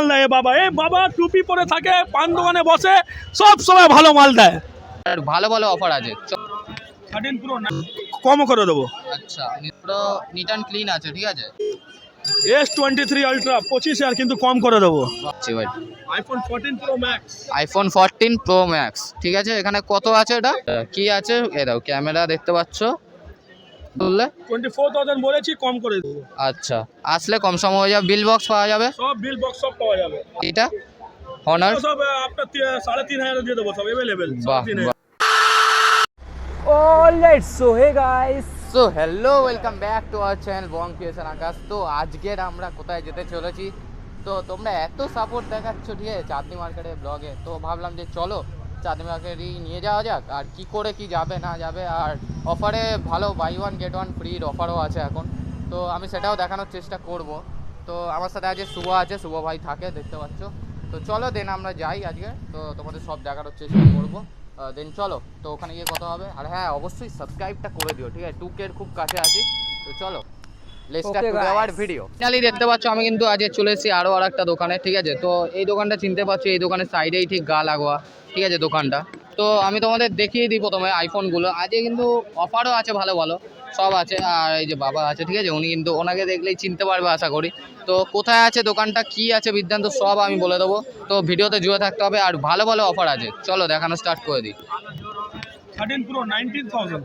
মাল দেয় বাবা। এ বাবা টুপি পরে থাকে পান দোকানে বসে সব সময় ভালো মাল দেয়। ভালো ভালো অফার আছে। থার্টিন প্রো কম করে দেবো। আচ্ছা পুরো নিট অ্যান্ড ক্লিন আছে ঠিক আছে? এস টোয়েন্টি থ্রি আলট্রা পঁচিশ হাজার কিন্তু কম করে দেবো। IPhone fourteen pro max iPhone fourteen pro max ঠিক আছে? এখানে কত আছে এটা? কি আছে? এ দাও ক্যামেরা দেখতে পাচ্ছ। বললে? টোয়েন্টি ফোর থাউজেন্ড বলেছি কম করে দেবো। আচ্ছা আসলে কম সম হয়ে যাবে বিল বক্স পাওয়া যাবে? সব বিল বক্স সব পাওয়া যাবে। এটা হনার সব আপনার তি- সাড়ে তিন হাজার দিয়ে দেবো সব available Alright, so hey guys. So hello welcome back to our channel Bong creation Akash তো আজকের আমরা কোথায় যেতে চলেছি? তো তোমরা এত সাপোর্ট দেখাচ্ছ ঠিক আছে চাঁদনি মার্কেটের ব্লগে তো ভাবলাম যে চলো চাঁদনি মার্কেটই নিয়ে যাওয়া যাক, আর কি করে কি যাবে না যাবে, আর অফারে ভালো বাই ওয়ান গেট ওয়ান ফ্রির অফারও আছে এখন। তো আমি সেটাও দেখানোর চেষ্টা করব। তো আমার সাথে আজকে শুভ আছে, শুভ ভাই থাকে, দেখতে পাচ্ছ। তো চলো দেন আমরা যাই আজকে। তো তোমাদের সব দেখানোর চেষ্টা করব। দেন চলো, তো ওখানে গিয়ে কথা হবে। আর হ্যাঁ অবশ্যই সাবস্ক্রাইবটা করে দিও, ঠিক আছে? টু কে খুব কাছে আছি। তো চলো। টু আওয়ার ভিডিও দেখতে পাচ্ছ আমি কিন্তু আজকে চলে এসেছি আরও আর একটা দোকানে ঠিক আছে? তো এই দোকানটা চিনতে পারছ এই দোকানের সাইডেই ঠিক গা লাগোয়া ঠিক আছে দোকানটা। তো আমি তোমাদের দেখিয়ে দিই প্রথমে আইফোনগুলো আজকে কিন্তু অফারও আছে ভালো ভালো। সব আছে আর এই যে বাবা আছে ঠিক আছে? উনি কিন্তু ওনাকে দেখলেই চিনতে পারবে আশা করি। তো কোথায় আছে দোকানটা কি আছে বিদ্যান্ত সব আমি বলে দেবো। তো ভিডিওতে জুড়ে থাকতে হবে আর ভালো ভালো অফার আছে। চলো দেখানো স্টার্ট করে দিই। থার্টিন প্রো নাইনটিন থাউজেন্ড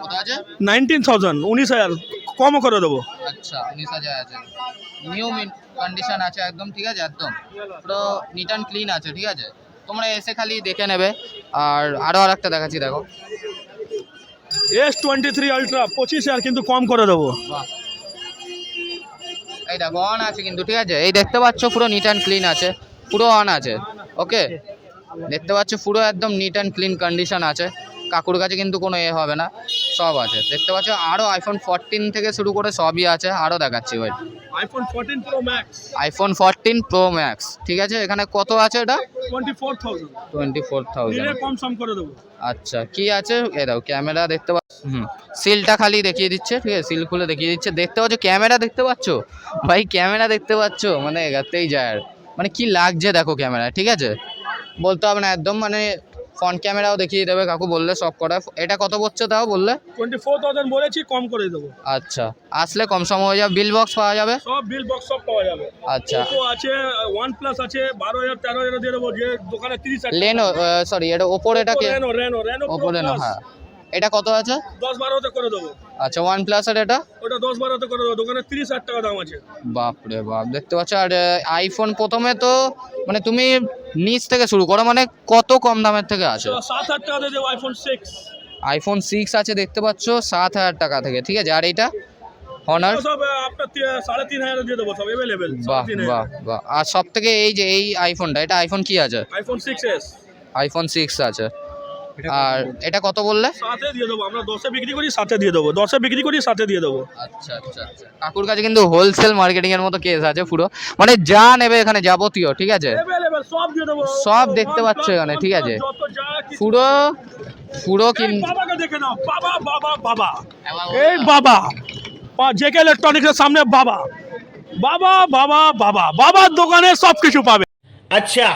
কোথায় আছে? নাইনটিন থাউজেন্ড উনিশ হাজার। কম করে দেবো। আচ্ছা উনিশ হাজার আছে। নিউ কন্ডিশন আছে একদম ঠিক আছে? একদম। পুরো নিট অ্যান্ড ক্লিন আছে ঠিক আছে? তোমরা এসে খালি দেখে নেবে। আর আরও আর একটা দেখাচ্ছি দেখো। এস টোয়েন্টি থ্রি আলট্রা পঁচিশ হাজার কিন্তু কম করে দেবো। এই দেখো অন আছে কিন্তু ঠিক আছে? এই দেখতে পাচ্ছ পুরো নিট অ্যান্ড ক্লিন আছে। পুরো অন আছে ওকে দেখতে পাচ্ছ পুরো একদম নিট অ্যান্ড ক্লিন কন্ডিশন আছে। কাকুর কাছে কিন্তু কোনো এ হবে না সব আছে। দেখতে পাচ্ছ আরও আইফোন ফোরটিন থেকে শুরু করে সবই আছে আরও দেখাচ্ছি ভাই iPhone fourteen pro max iPhone fourteen pro max ঠিক আছে? এখানে কত আছে এটা? টোয়েন্টি ফোর থাউজেন্ড আচ্ছা কি আছে? এ দাও ক্যামেরা দেখতে পাচ্ছ হুম সিলটা খালি দেখিয়ে দিচ্ছে ঠিক আছে? সিল খুলে দেখিয়ে দিচ্ছে। দেখতে পাচ্ছ ক্যামেরা দেখতে পাচ্ছ? ভাই ক্যামেরা দেখতে পাচ্ছ? মানে এগাতেই যায় আর। মানে কি লাগছে দেখো ক্যামেরা ঠিক আছে? বলতে হবে না একদম মানে ফ্রন্ট ক্যামেরাও দেখিয়ে দেবে কাকু বললে সব করা এটা কত পড়ছে তাও বললে? টোয়েন্টি ফোর থাউজেন্ড বলেছি কম করে দেবো। আচ্ছা আসলে কম সম হয়ে যাবে। বিল বক্স পাওয়া যাবে? সব বিল বক্স সব পাওয়া যাবে। আচ্ছা। ওপো আছে ওয়ান প্লাস আছে বারো হাজার তেরো হাজার দিয়ে দেবো যে দোকানে তিরিশ হাজার লেনো সরি এটা ওপোর এটা রেনো রেনো রেনো ওপো লেনো হ্যাঁ। এটা কত আছে? দশ বারোতে করে দেবো। আচ্ছা ওয়ান প্লাসের এটা? ওটা দশ বারোতে করে দেবো দোকানে তিরিশ হাজার টাকা দাম আছে। বাপরে বাপ দেখতে পাচ্ছ আর আইফোন প্রথমে তো মানে তুমি নিচ থেকে শুরু করো মানে কত কম দামের থেকে আছে সাত হাজার টাকা দিয়ে আইফোন সিক্স আইফোন সিক্স আছে দেখতে পাচ্ছ সাত হাজার টাকা থেকে ঠিক আছে? আর এইটা হনার বাহ বাহ বাহ। আর সব থেকে এই যে এই আইফোনটা এটা আইফোন কি আছে? আইফোন সিক্স আইফোন সিক্স আছে। আর এটা কত বললে? সাথে দিয়ে দেবো আমরা দশে বিক্রি করি সাথে দিয়ে দেবো। দশে বিক্রি করি সাথে দিয়ে দেবো। আচ্ছা আচ্ছা আচ্ছা। কাকুর কাছে কিন্তু হোলসেল মার্কেটিং এর মতো কেস আছে পুরো। মানে যা নেবে এখানে যাবতীয় ঠিক আছে? সব দেখতে পাচ্ছ এখানে ঠিক আছে? পুরো পুরো এই বাবা জেকে ইলেকট্রনিক্সের সামনে বাবা। বাবা বাবা বাবা। বাবার দোকানে সবকিছু পাবে। আচ্ছা।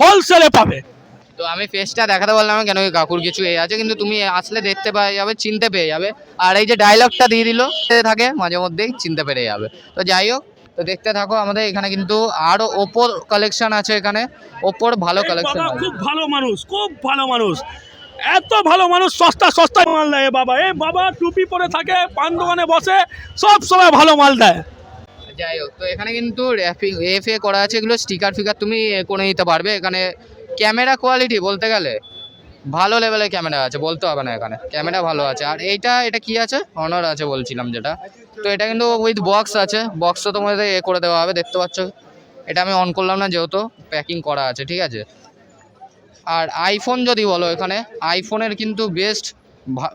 হোলসেলে পাবে। তো আমি ফেসটা দেখাতে বললাম না কেন কি কাকুর কিছু এ আছে কিন্তু তুমি আসলে দেখতে পেয়ে যাবে চিনতে পেয়ে যাবে। আর এই যে ডায়লগটা দিয়ে দিল থাকে মাঝে মধ্যেই চিনতে পেরে যাবে। তো যাই হোক তো দেখতে থাকো আমাদের এখানে কিন্তু আরও ওপোর কালেকশন আছে এখানে ওপোর ভালো কালেকশন খুব ভালো মানুষ খুব ভালো মানুষ। এত ভালো মানুষ সস্তা সস্তা মাল দেয় এ বাবা। এই বাবা টুপি পরে থাকে পান দোকানে বসে সব সময় ভালো মাল দেয়। যাই হোক তো এখানে কিন্তু র্যাপিং এফ এ করা আছে এগুলো স্টিকার ফিকার তুমি করে নিতে পারবে। এখানে ক্যামেরা কোয়ালিটি বলতে গেলে ভালো লেভেলের ক্যামেরা আছে বলতে হবে না এখানে। ক্যামেরা ভালো আছে। আর এইটা এটা কি আছে? অনার আছে বলছিলাম যেটা। তো এটা কিন্তু উইথ বক্স আছে। বক্সও তোমাদের এ করে দেওয়া হবে দেখতে পাচ্ছ? এটা আমি অন করলাম না যেহেতু প্যাকিং করা আছে ঠিক আছে? আর আইফোন যদি বলো এখানে আইফোনের কিন্তু বেস্ট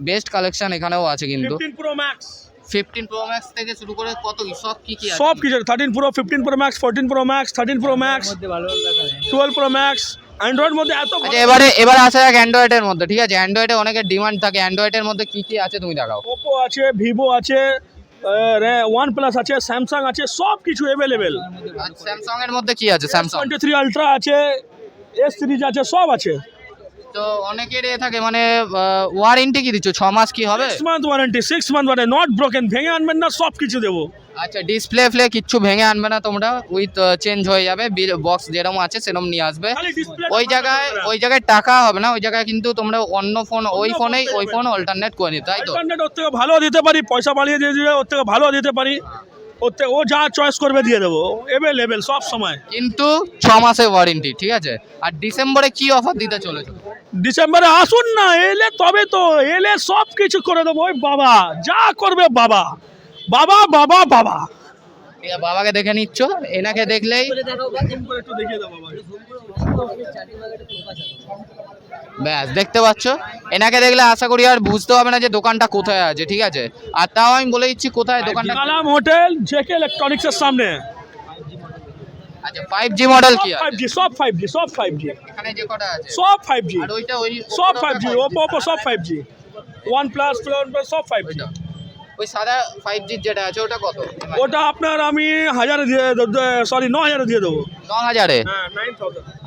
বেস্ট কালেকশন এখানেও আছে কিন্তু। Fifteen pro max fifteen pro max থেকে শুরু করে কত কি সব কি কি সব কিছু thirteen pro fifteen pro max fourteen pro max thirteen pro max twelve pro max Android মধ্যে এত আচ্ছা এবারে এবার আসা যাক অ্যান্ড্রয়েডের মধ্যে ঠিক আছে? অ্যান্ড্রয়েডে অনেকের ডিমান্ড থাকে। অ্যান্ড্রয়েডের মধ্যে কি কি আছে তুমি দেখাও। ওপো আছে ভিভো আছে ওয়ান প্লাস আছে স্যামসাং আছে সব কিছু অ্যাভেলেবেল স্যামসাং এর মধ্যে কি আছে? স্যামসাং টোয়েন্টি থ্রি আলট্রা আছে এস সিরিজ আছে সব আছে। তো অনেকের এ থাকে মানে ওয়ারেন্টি কি দিচ্ছ? ছ মাস কি হবে? Six month warranty six month warranty not broken ভেঙে আনবেন না সব কিছু দেবো। আচ্ছা ডিসপ্লে ফ্লে কিচ্ছু ভেঙে আনবে না তোমরা উইথ চেঞ্জ হয়ে যাবে বিল বক্স যেরকম আছে সেরকম নিয়ে আসবে। ওই জায়গায় ওই জায়গায় টাকা হবে না ওই জায়গায় কিন্তু তোমরা অন্য ফোন ওই ফোনেই ওই ফোন অল্টারনেট করে নিতে তাই তো? ইন্টারনেট ওর থেকে ভালো দিতে পারি পয়সা বাড়িয়ে দিয়ে ওর থেকে ভালো দিতে পারি। থেকে ও যা চয়েস করবে দিয়ে দেবো। অ্যাভেলেবেল সব সময়। কিন্তু ছ মাসের ওয়ারেন্টি ঠিক আছে? আর ডিসেম্বরে কি অফার দিতে চলেছে? ডিসেম্বরে আসুন না এলে তবে তো এলে সব কিছু করে দেবো। ওই বাবা যা করবে বাবা। বাবা বাবা বাবা। বাবাকে দেখে নিচ্ছ এনাকে দেখলেই একটু দেখিয়ে দাও বাবা ব্যাস দেখতে পাচ্ছ? এনাকে দেখলে আশা করি আর বুঝতে হবে না যে দোকানটা কোথায় আছে ঠিক আছে? আর তাও আমি বলে দিচ্ছি কোথায় দোকানটা কালাম হোটেল জেকে ইলেকট্রনিক্সের সামনে। আচ্ছা ফাইভ জি মডেল কি ফাইভ আছে? জি সব ফাইভ জি সব ফাইভ জি এখানে যে কটা আছে? সব ফাইভ জি আর ওইটা ওই সব ফাইভ জি ওপো ওপো সব ফাইভ জি ওয়ান প্লাস সব ফাইভ জি ওইটা ওই সাদা ফাইভ জি যেটা আছে ওটা কত? ওটা আপনার আমি হাজারে দিয়ে সরি ন হাজারে দিয়ে দেবো। ন হাজারে হ্যাঁ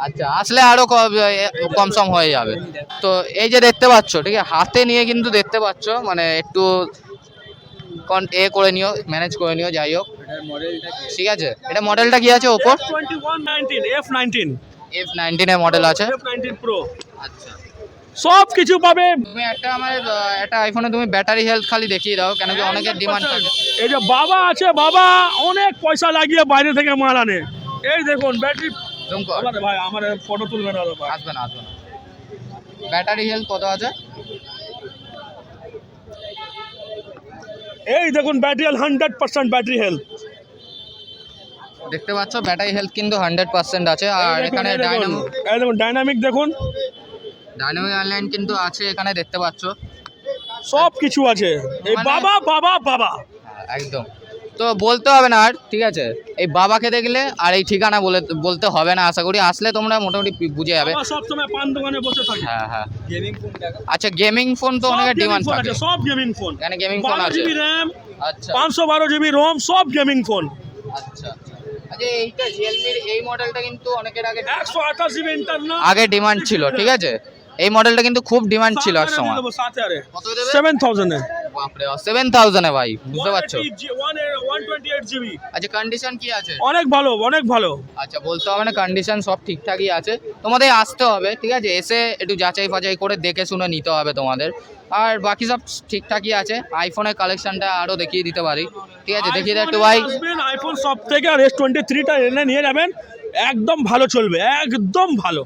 আচ্ছা আসলে আরও ক- এ- কম সম হয়ে যাবে। তো এই যে দেখতে পাচ্ছ ঠিক আছে? হাতে নিয়ে কিন্তু দেখতে পাচ্ছ মানে একটু কন- এ করে নিও ম্যানেজ করে নিও যাই হোক। ঠিক আছে? এটা মডেলটা কি আছে ওপর? এফ নাইনটিন এফ নাইনটিনের মডেল আছে। এফ নাইনটিন প্রো আচ্ছা। সব কিছু পাবে। তুমি একটা আমার একটা আইফোনে তুমি ব্যাটারি হেলথ খালি দেখিয়ে দাও কেন কি অনেকের ডিমান্ড থাকে। এই যে বাবা আছে বাবা অনেক পয়সা লাগিয়ে বাইরে থেকে মাল আনে। এই দেখুন ব্যাটারি ভাই আমার ফটো তুলবে না আসবে না আসবে না। ব্যাটারি হেলথ কত আছে? এই দেখুন battery hundred percent battery health দেখতে পাচ্ছ ব্যাটারি হেলথ কিন্তু হান্ড্রেড পার্সেন্ট আছে। আর এখানে ডাইনামিক দেখুন। ডাইনামিক অনলাইন কিন্তু আছে এখানে দেখতে পাচ্ছ। সব কিছু আছে। এই মানে- বাবা বাবা বাবা। হ্যাঁ, একদম। তো বলতে হবে না আর ঠিক আছে? এই বাবাকে দেখলে আর এই ঠিকানা বলে বলতে হবে না আশা করি। আসলে তোমরা মোটামুটি বুঝে যাবে। বাবা সব সময় পান দোকানে বসে থাকে। হ্যাঁ হ্যাঁ। আচ্ছা গেমিং ফোন তো অনেকের ডিমান্ড থাকে। সব গেমিং ফোন। এখানে গেমিং ফোন আছে। জিবি র্যাম আচ্ছা। পাঁচশো বারো জিবি রোম সব গেমিং ফোন। আচ্ছা আচ্ছা। এইটা রিয়েলমির এই মডেলটা কিন্তু অনেকের আগে একশো আঠাশ জিবি ইন্টারনাল আগে ডিমান্ড ছিল ঠিক আছে? এই মডেলটা কিন্তু খুব ডিমান্ড ছিল এক সময়। সেভেন থাউজেন্ডে বাপরে সেভেন থাউজেন্ডে ভাই বুঝতে পারছ? আচ্ছা কন্ডিশন কি আছে? অনেক ভালো অনেক ভালো। আচ্ছা বলতে হবে না কন্ডিশন সব ঠিকঠাকই আছে। তোমাদের আসতে হবে ঠিক আছে? এসে একটু যাচাই ফাচাই করে দেখে শুনে নিতে হবে তোমাদের। আর বাকি সব ঠিকঠাকই আছে। আইফোনের কালেকশনটা আরও দেখিয়ে দিতে পারি। ঠিক আছে দেখিয়ে দাও একটু ভাই। আইফোন সব থেকে আর এস টোয়েন্টি থ্রিটা এনে নিয়ে যাবেন। একদম ভালো চলবে একদম ভালো।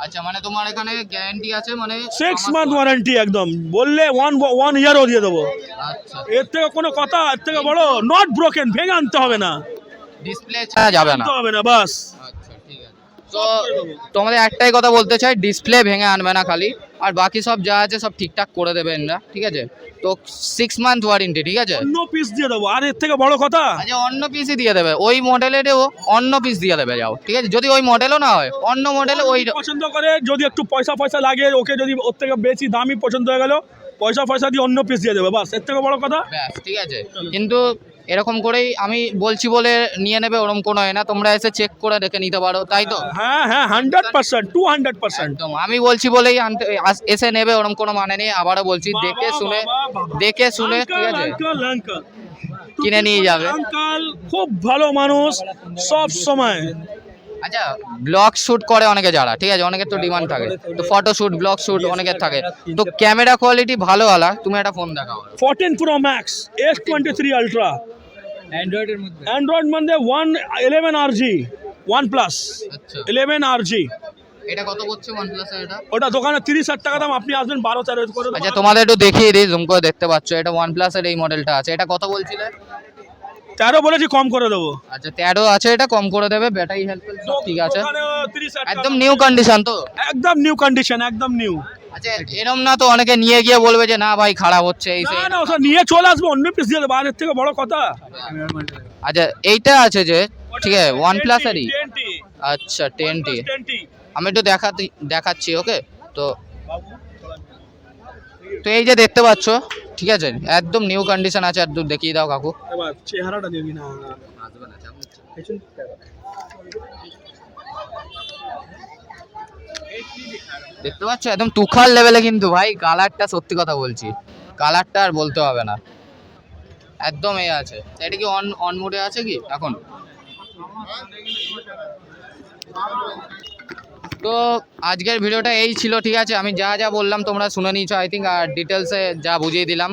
আচ্ছা মানে তোমার এখানে গ্যারান্টি আছে মানে সিক্স মান্থ ওয়ারেন্টি একদম। বললে ওয়ান ওয়ান ইয়ারও দিয়ে দেবো। আচ্ছা। এর থেকে কোনো কথা এর থেকে বড় নট ব্রোকেন ভেঙে আনতে হবে না। ডিসপ্লে ছাড়া যাবে না। হবে না বাস। আচ্ছা ঠিক আছে। তো তোমাদের একটাই কথা বলতে চাই ডিসপ্লে ভেঙে আনবে না খালি। আর বাকি সব যা আছে সব ঠিকঠাক করে দেবেন না ঠিক আছে? তো সিক্স মান্থ ওয়ারেন্টি ঠিক আছে? অন্য পিস দিয়ে দেবো। আর এর থেকে বড় কথা আচ্ছা অন্য পিসই দিয়ে দেবে। ওই মডেলেরও অন্য পিস দিয়ে দেবে যাও ঠিক আছে? যদি ওই মডেলও না হয় অন্য মডেলে ওই পছন্দ করে যদি একটু পয়সা পয়সা লাগে ওকে যদি ওর থেকে বেশি দামি পছন্দ হয়ে গেল পয়সা পয়সা দিয়ে অন্য পিস দিয়ে দেবে বাসের থেকে বড় কথা। ঠিক আছে? কিন্তু এরকম করেই আমি বলছি বলে নিয়ে নেবে ওরকম কোনো হয় না। তোমরা এসে চেক করে দেখে নিতে পারো তাই তো? হ্যাঁ হ্যাঁ hundred percent two hundred percent একদম। আমি বলছি বলেই আনতে আস- এসে নেবে ওরকম কোনো মানে নেই। আবারও বলছি দেখে শুনে দেখে শুনে ঠিক আছে? আঙ্কাল আঙ্কাল কিনে নিয়ে যাবে। আঙ্কাল খুব ভালো মানুষ সব সময়। আচ্ছা ব্লগ শুট করে অনেকে যারা ঠিক আছে? অনেকের তো ডিমান্ড থাকে। তো ফটো শুট ব্লগ শুট অনেকের থাকে। তো ক্যামেরা কোয়ালিটি ভালো আলা তুমি একটা ফোন দেখাও। Fourteen pro max S twenty three ultra অ্যান্ড্রয়েডের মধ্যে? অ্যান্ড্রয়েড মধ্যে ওয়ান ইলেভেন আর জি ওয়ান প্লাস আচ্ছা। ইলেভেন আর জি এটা কত করছে ওয়ান প্লাসের এটা? ওটা দোকানে তিরিশ হাজার টাকা দাম আপনি আসবেন বারো তেরো করে আচ্ছা তোমাদের একটু দেখিয়ে দিই জুম করে দেখতে পাচ্ছ এটা ওয়ান প্লাসের এই মডেলটা আছে। এটা কত বলছিলে? তেরো বলেছি কম করে দেবো। আচ্ছা তেরো আছে এটা কম করে দেবে ব্যাটারি সব ঠিক আছে। দোকানে 30,000 একদম নিউ কন্ডিশন তো? একদম নিউ কন্ডিশন একদম নিউ আচ্ছা এরম না তো অনেকে নিয়ে গিয়ে বলবে যে না ভাই খারাপ হচ্ছে এই না সেই না ওসব নিয়ে চলে আসব অন্য পিস দিয়ে দেবো। আর এর থেকে বড় কথা। আচ্ছা এইটা আছে যে ঠিক আছে ওয়ান প্লাসেরই 10T, আচ্ছা টেন টি আমি একটু দেখাতে দেখাচ্ছি ওকে? তো তো এই যে দেখতে পাচ্ছ ঠিক আছে একদম নিউ কন্ডিশন আছে আর দূর দেখিয়ে দাও কাকু। চেহারাটা দেখবি না দেখতে পাচ্ছ? একদম তুখার লেভেলে কিন্তু ভাই কালারটা সত্যি কথা বলছি। কালারটা আর বলতে হবে না। একদম এ আছে। এটা কি অন অন মোডে আছে কি? এখন। তো আজকের ভিডিওটা এই ছিল, ঠিক আছে? আমি যা যা বললাম তোমরা শুনে নিয়েছো আই থিঙ্ক আর ডিটেলসে যা বুঝিয়ে দিলাম।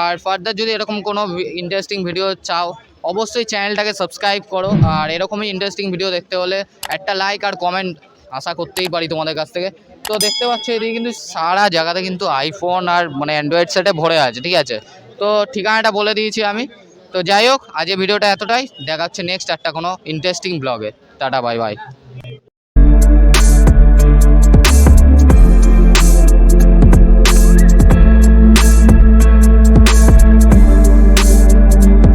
আর ফার্দার যদি এরকম কোনো ইন্টারেস্টিং ভিডিও চাও, অবশ্যই চ্যানেলটাকে সাবস্ক্রাইব করো। আর এরকমই ইন্টারেস্টিং ভিডিও দেখতে হলে একটা লাইক আর কমেন্ট আশা করতেই পারি তোমাদের কাছ থেকে। তো দেখতে পাচ্ছ এদিকে কিন্তু সারা জায়গাতে কিন্তু আইফোন আর মানে অ্যান্ড্রয়েড সেটে ভরে আছে, ঠিক আছে? তো ঠিকানাটা বলে দিয়েছি আমি। তো যাই হোক আজকে ভিডিওটা এতটাই। দেখাচ্ছে নেক্সট একটা কোনো ইন্টারেস্টিং ব্লগে টাটা বাই বাই